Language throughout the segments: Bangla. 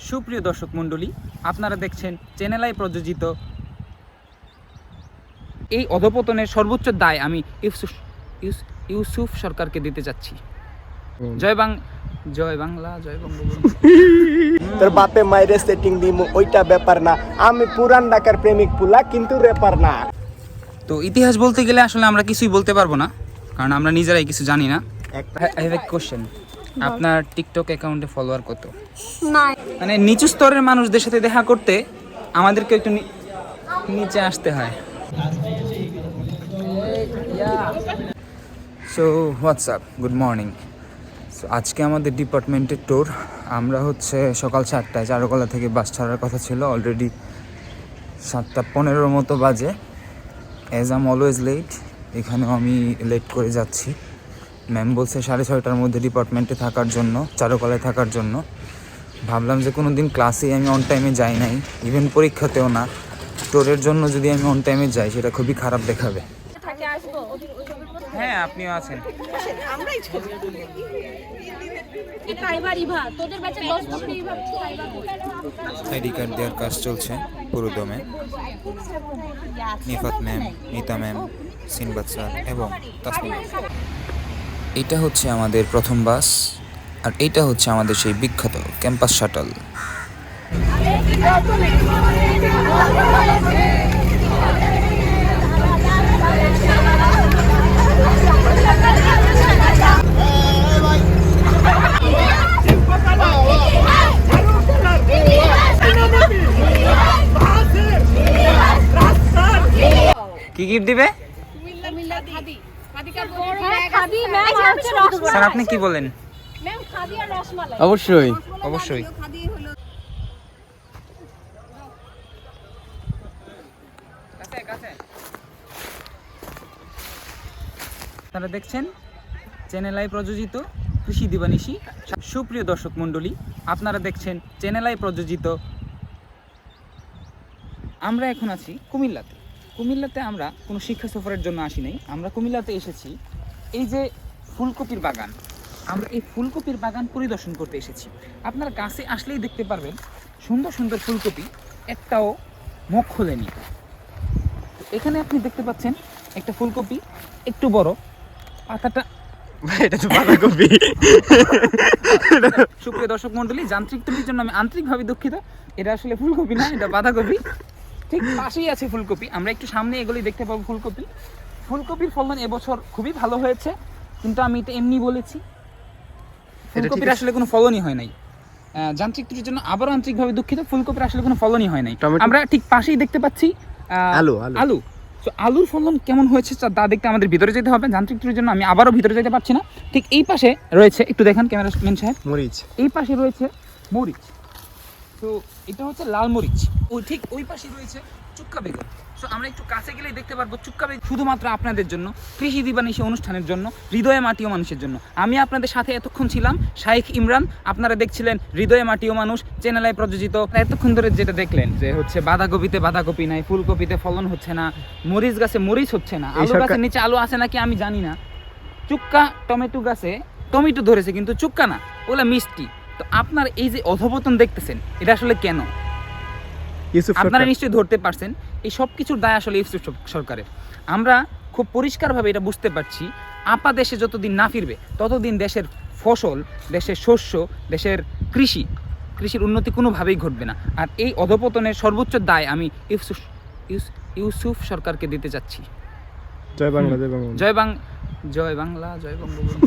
সুপ্রিয় দর্শক মণ্ডলী আপনারা দেখছেন চ্যানেলাই প্রযোজিত এই অধপতনের সর্বোচ্চ দায় আমি ইউসুফ ইউস- ইউসুফ সরকারকে দিতে যাচ্ছি। জয় বাং জয় বাংলা জয় বঙ্গবন্ধু। তোর বাপে মাইরে সেটিং দিমু ওইটা ব্যাপার না। আমি পুরান ঢাকার প্রেমিক পুলা কিন্তু রেপার না। তো ইতিহাস বলতে গেলে আসলে আমরা কিছুই বলতে পারব না কারণ আমরা নিজেরাই কিছু জানি না। আই হ্যাভ এ কোশ্চেন আপনার টিকটক অ্যাকাউন্টে ফলোয়ার কত? মানে নিচু স্তরের মানুষদের সাথে দেখা করতে আমাদেরকে একটু নিচে আসতে হয়। So WhatsApp good morning so আজকে আমাদের ডিপার্টমেন্টের ট্যুর আমরা হচ্ছে সকাল সাতটায় চারুকলা থেকে বাস ছাড়ার কথা ছিল। অলরেডি সাতটা পনেরোর মতো বাজে। অ্যাজ আম অলওয়েজ লেট এখানেও আমি লেট করে যাচ্ছি। ম্যাম বলছে সাড়ে ছয়টার মধ্যে ডিপার্টমেন্টে থাকার জন্য, চারুকলায় থাকার জন্য। ভাবলাম যে কোনো দিন ক্লাসেই আমি অন টাইমে যাই নাই ইভেন পরীক্ষাতেও না। টোরের জন্য যদি আমি অন টাইমে যাই, সেটা খুবই খারাপ দেখাবে। হ্যাঁ আপনিও আছেন। এটা এবার ইভা তোদের ব্যাচে 10 বছর ইভা আইডি কার্ড দেওয়ার কাজ চলছে পুরো দমে Nifat ma'am, Nita ma'am, Sinbad sir এবং এটা হচ্ছে আমাদের প্রথম বাস, আর এটা হচ্ছে আমাদের সেই বিখ্যাত ক্যাম্পাস শাটল। কি গিফট দিবে হ্যাঁ, খাদি ম্যাম আর হচ্ছে রসমালাই স্যার আপনি কি বলেন? ম্যাম খাদি আর রসমালাই। অবশ্যই অবশ্যই। আপনারা দেখছেন চ্যানেলাই প্রযোজিত কৃষি দিবানিশি। সুপ্রিয় দর্শক মণ্ডলী আপনারা দেখছেন চ্যানেলাই প্রযোজিত। আমরা এখন আছি কুমিল্লাতে। কুমিল্লাতে আমরা কোনো শিক্ষা সফরের জন্য আসি নাই। আমরা কুমিল্লাতে এসেছি। এই যে ফুলকপির বাগান আমরা এই ফুলকপির বাগান পরিদর্শন করতে এসেছি। আপনারা কাছে আসলেই দেখতে পারবেন সুন্দর সুন্দর ফুলকপি একটাও মুখ খোলেনি। তো এখানে আপনি দেখতে পাচ্ছেন একটা ফুলকপি একটু বড় পাতাটা এটা তো বাঁধাকপি। সুপ্রিয় দর্শক মন্ডলী যান্ত্রিক ত্রুটির জন্য আমি আন্তরিকভাবে দুঃখিত। এটা আসলে ফুলকপি না এটা বাঁধাকপি। ঠিক পাশেই আছে ফুলকপি। আমরা একটু সামনে এগুলি দেখতে পাবো ফুলকপি। ফুলকপির ফলন এবছর খুবই ভালো হয়েছে কিন্তু আমি এটা এমনি বলেছি। ফুলকপির আসলে কোনো ফলনই হয় নাই। যান্ত্রিক ত্রুটির জন্য আবারও আন্তরিকভাবে দুঃখিত ফুলকপির আসলে কোনো ফলনই হয় নাই। আমরা ঠিক পাশেই দেখতে পাচ্ছি আলু, আলু। তো আলুর ফলন কেমন হয়েছে তা তা দেখতে আমাদের ভিতরে যেতে হবে। যান্ত্রিক ত্রুটির জন্য আমি আবারও ভিতরে যেতে পারছি না। ঠিক এই পাশে রয়েছে একটু দেখান ক্যামেরাম্যান সাহেব। মরিচ। এই পাশে রয়েছে মরিচ। তো এটা হচ্ছে লাল মরিচ। ওই ঠিক ওই পাশে রয়েছে চুক্কা বেগুন। সো আমরা একটু কাছে গেলেই দেখতে পারব চুক্কা বেগুন শুধুমাত্র আপনাদের জন্য কৃষি দিবানিশি অনুষ্ঠানের জন্য হৃদয়ে মাটিও মানুষের জন্য। আমি আপনাদের সাথে এতক্ষণ ছিলাম শাইখ ইমরান আপনারা দেখছিলেন হৃদয়ে মাটিও মানুষ চ্যানেলে প্রযোজিত। এতক্ষণ ধরে যেটা দেখলেন যে হচ্ছে বাঁধাকপিতে বাঁধাকপি নাই ফুলকপিতে ফলন হচ্ছে না মরিচ গাছে মরিচ হচ্ছে না আলু গাছের নিচে আলু আছে নাকি আমি জানি না। চুক্কা টমেটো গাছে টমেটো ধরেছে কিন্তু চুক্কা না ওগুলা মিষ্টি। তো আপনার এই যে অধপতন দেখতেছেন এটা আসলে কেন? ইউসুফ আপনারা নিশ্চয়ই ধরতে পারছেন এই সব কিছুর দায় আসলে ইউসুফ সরকারের। আমরা খুব পরিষ্কারভাবে এটা বুঝতে পারছি আপা দেশে যতদিন না ফিরবে ততদিন দেশের ফসল দেশের শস্য দেশের কৃষি কৃষির উন্নতি কোনোভাবেই ঘটবে না। আর এই অধপতনের সর্বোচ্চ দায় আমি ইউসুফ ইউস- ইউসুফ সরকারকে দিতে চাচ্ছি। জয় বাংলা জয় বাংলা। জয় বাং জয় বাংলা জয় বঙ্গবন্ধু।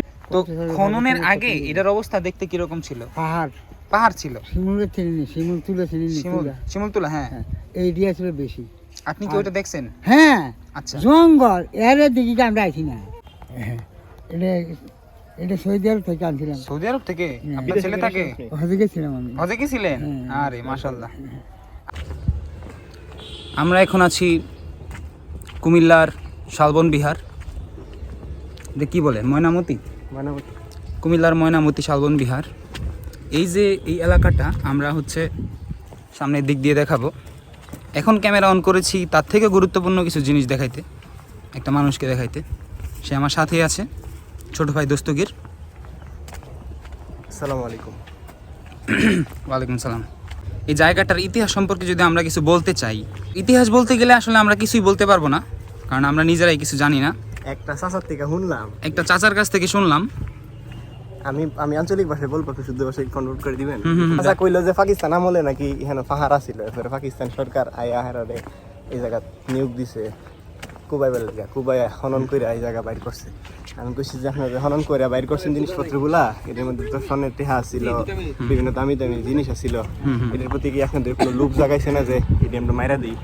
তো খননের আগে এটার অবস্থা দেখতে কীরকম ছিল? পাহাড়। পাহাড় ছিল? শিমুলে চিনিনি শিমুল তুলে। চিনিনি শিমুল শিমুলতলা হ্যাঁ। হ্যাঁ এই দিয়া ছিল বেশি। আপনি কি ওটা দেখছেন? হ্যাঁ আচ্ছা। জঙ্গল এর দিকে আমরা না। হ্যাঁ, এটা এটা সৌদি আরব থেকে আনছিলাম। সৌদি আরব থেকে? আপনার ছেলে থাকে? হজে গেছিলাম আমি। হজে গেছিলেন হ্যাঁ। আরে আমরা এখন আছি কুমিল্লার শালবন বিহার। যে কি বলে? ময়নামতি? কুমিল্লার ময়নামতি শালবন বিহার। এই যে এই এলাকাটা আমরা হচ্ছে সামনের দিক দিয়ে দেখাবো। এখন ক্যামেরা অন করেছি তার থেকে গুরুত্বপূর্ণ কিছু জিনিস দেখাইতে একটা মানুষকে দেখাইতে। সে আমার সাথেই আছে ছোট ভাই দস্তগীর। আসসালামু আলাইকুম। ওয়ালাইকুম সালাম। এই জায়গাটার ইতিহাস সম্পর্কে যদি আমরা কিছু বলতে চাই ইতিহাস বলতে গেলে আসলে আমরা কিছুই বলতে পারব না কারণ আমরা নিজেরাই কিছু জানি না। একটা চাচার থেকে শুনলাম। একটা চাচার কাছ থেকে শুনলাম। আমি আমি আঞ্চলিক ভাষায় বলব তো শুদ্ধ ভাষায় কনভার্ট করে দিবেন। আচ্ছা কইলো যে পাকিস্তান আমলে নাকি এখানে পাহাড় ছিল এরপরে পাকিস্তান সরকার আয়া হেরারে এই জায়গা নিয়োগ দিছে কুবাই বেলা কুবাই খনন করে এই জায়গা বাইর করছে। আমি কইছি যে আপনারা খনন করে বাইর করছেন জিনিসপত্রগুলা এদের মধ্যে তো স্বর্ণের টেহা ছিল বিভিন্ন দামি দামি জিনিস ছিল। এটার প্রতি কি আপনাদের কোনো লোভ জাগাইছে না যে এটা আমরা মাইরা দিই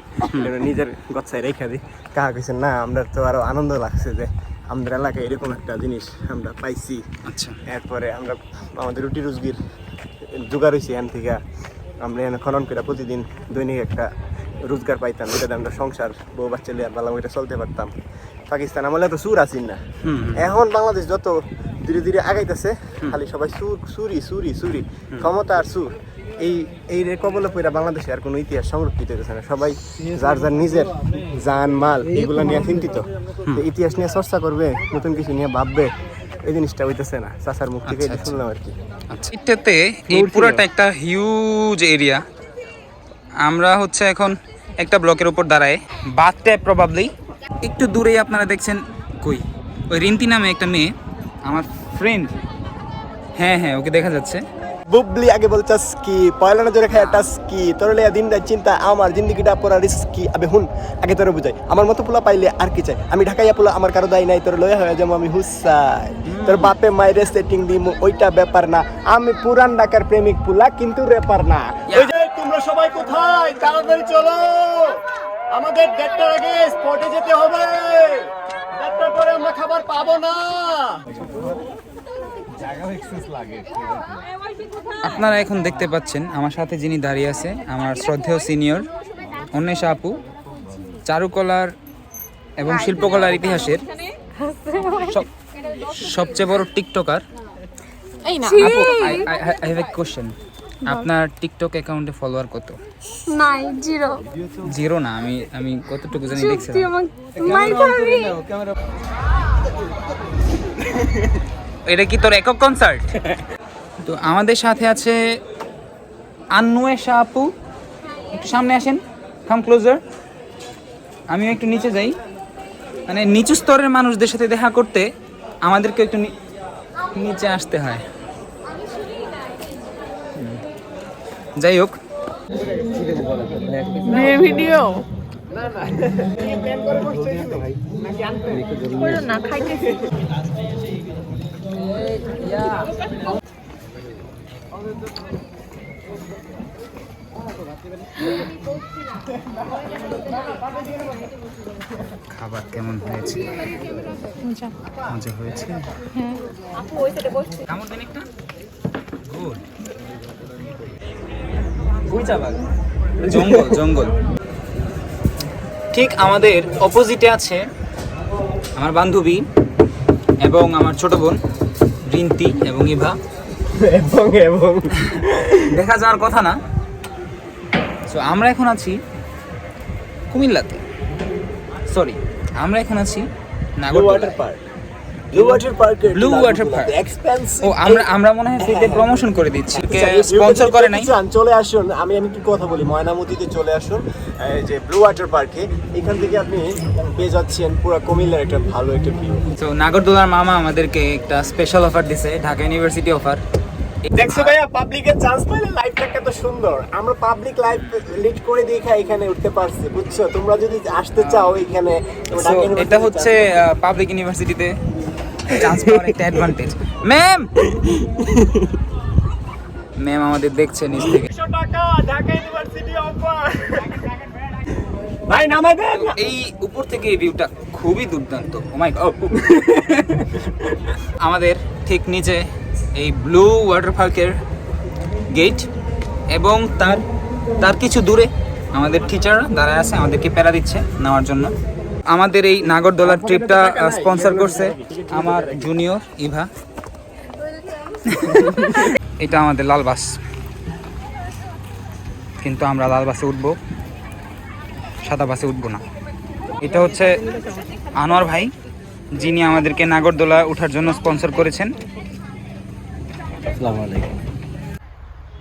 এটা নিজের গচ্ছায় রেখা দিই? কাহা কইছেন না আমরা তো আরও আনন্দ লাগছে যে আমাদের এলাকায় এরকম একটা জিনিস আমরা পাইছি। আচ্ছা। এরপরে আমরা আমাদের রুটি রুজগির জোগাড় হয়েছি এখান থেকে। আমরা এখানে খনন করে প্রতিদিন দৈনিক একটা রোজগার পাইতাম যেটাতে আমরা সংসার বউ বাচ্চা লিয়ে ভালো করে চলতে পারতাম। পাকিস্তান আমলে তো সুর আসিন না। এখন বাংলাদেশ যত ধীরে ধীরে আগাইতেছে খালি সবাই সুর সুরি সুরি সুরি ক্ষমতা আর সুর। এই এই রে কবলে পইরা বাংলাদেশে আর কোনো ইতিহাস সংরক্ষিত হইতেছে না। সবাই যার যার নিজের জান মাল এগুলো নিয়ে চিন্তিত। ইতিহাস নিয়ে চর্চা করবে নতুন কিছু নিয়ে ভাববে এই জিনিসটা হইতেছে না। চাচার মুখ থেকে আচ্ছা, এটা শুনলাম আর কি। আচ্ছা। এই পুরাটা একটা হিউজ এরিয়া আমরা হচ্ছে এখন একটা ব্লকের উপর দাঁড়ায়। ট্যাপ প্রবাবলি একটু দূরেই আপনারা দেখছেন কই? ওই রিন্তি নামে একটা মেয়ে আমার ফ্রেন্ড হ্যাঁ হ্যাঁ ওকে দেখা যাচ্ছে। বুবলি আগে বলছাস কি পয়লা নজরে খায় টাস কি তোর লিয়া দিন রাত চিন্তা আমার জিন্দগিটা পড়া রিস্কি আবে হুন আগে তোর বুঝাই। আমার মতো পোলা পাইলে আর কি চাই? আমি ঢাকাইয়া পোলা আমার কারও দায় নাই তোর লয়া হয়ে যাব আমি হুসাই। তোর বাপে মাইরে সেটিং দিমু ওইটা ব্যাপার না। আমি পুরান ঢাকার প্রেমিক পুলা কিন্তু রেপার না। ওই সবাই কোথায়? তাড়াতাড়ি চলো। আমাদের দেড়টার আগে স্পটে যেতে হবে। দেড়টার পরে আমরা খাবার পাবো না। আপনারা এখন দেখতে পাচ্ছেন আমার সাথে যিনি দাঁড়িয়ে আছে আমার শ্রদ্ধেয় সিনিয়র অন্বেষা আপু চারুকলার এবং শিল্পকলার ইতিহাসের সবচেয়ে বড় টিকটকার। আপু আই হ্যাভ এ কোশ্চেন আপনার টিকটক অ্যাকাউন্টে ফলোয়ার কত? নাই জিরো জিরো না আমি আমি কতটুকু জানি খাবি এটা কি তোর একক কনসার্ট তো আমাদের সাথে আছে আন্নুয়েশা আপু। একটু সামনে আসেন কাম ক্লোজার আমিও একটু নিচে যাই। মানে নিচু স্তরের মানুষদের সাথে দেখা করতে আমাদেরকে একটু নিচে আসতে হয়। যাই হোক। ভিডিও? না খাইতেছি খাবার কেমন হয়েছে? মজা। হয়েছে? কামড় দেন একটা? গুড। জঙ্গল জঙ্গল। ঠিক আমাদের অপোজিটে আছে আমার বান্ধবী এবং আমার ছোট বোন রিন্তি এবং ইভা। এবং এবং। দেখা যাওয়ার কথা না। সো আমরা এখন আছি কুমিল্লাতে। সরি আমরা এখন আছি Nagar water park blue water park Blue water park। Expensive ও আমরা আমরা মনে হয় ফ্রিতে প্রমোশন করে দিচ্ছি। স্পন্সর করে নাই? চলে আসুন আমি আমি কি কথা বলি? ময়নামতিতে চলে আসুন এই যে ব্লু ওয়াটার পার্কে এখান থেকে আপনি পেয়ে যাচ্ছেন পুরো কুমিল্লার একটা ভালো একটা ভিউ তো নাগরদোলার মামা আমাদেরকে একটা স্পেশাল অফার দিছে ঢাকা ইউনিভার্সিটি অফার দেখছ ভাইয়া পাবলিকের চান্স পাইলে লাইফটা কত সুন্দর। আমরা পাবলিক লাইফ লিড করে দেখা এখানে উঠতে পারছি বুঝছ? তোমরা যদি আসতে চাও এখানে এটা হচ্ছে পাবলিক ইউনিভার্সিটিতে চান্স পাওয়ার একটা অ্যাডভান্টেজ ম্যাম ম্যাম আমাদের দেখছে নিচ থেকে। একশো টাকা ঢাকা ইউনিভার্সিটি অফার ভাই নামাই দেন এই উপর থেকে এই ভিউটা খুবই দুর্দান্ত। ও মাই আমাদের ঠিক নিচে এই ব্লু ওয়াটার পার্কের গেট এবং তার তার কিছু দূরে আমাদের টিচার দাঁড়ায় আছে আমাদেরকে প্যারা দিচ্ছে নেওয়ার জন্য। আমাদের এই নাগরদোলার ট্রিপটা স্পন্সর করছে আমার জুনিয়র ইভা। এটা আমাদের লাল বাস। কিন্তু আমরা লাল বাসে উঠবো সাদা বাসে উঠবো না। এটা হচ্ছে আনোয়ার ভাই যিনি আমাদেরকে নাগরদোলা ওঠার জন্য স্পন্সর করেছেন।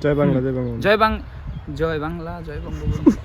জয় বাংলা জয় বাংলা জয় বাংলা জয় বঙ্গবন্ধু।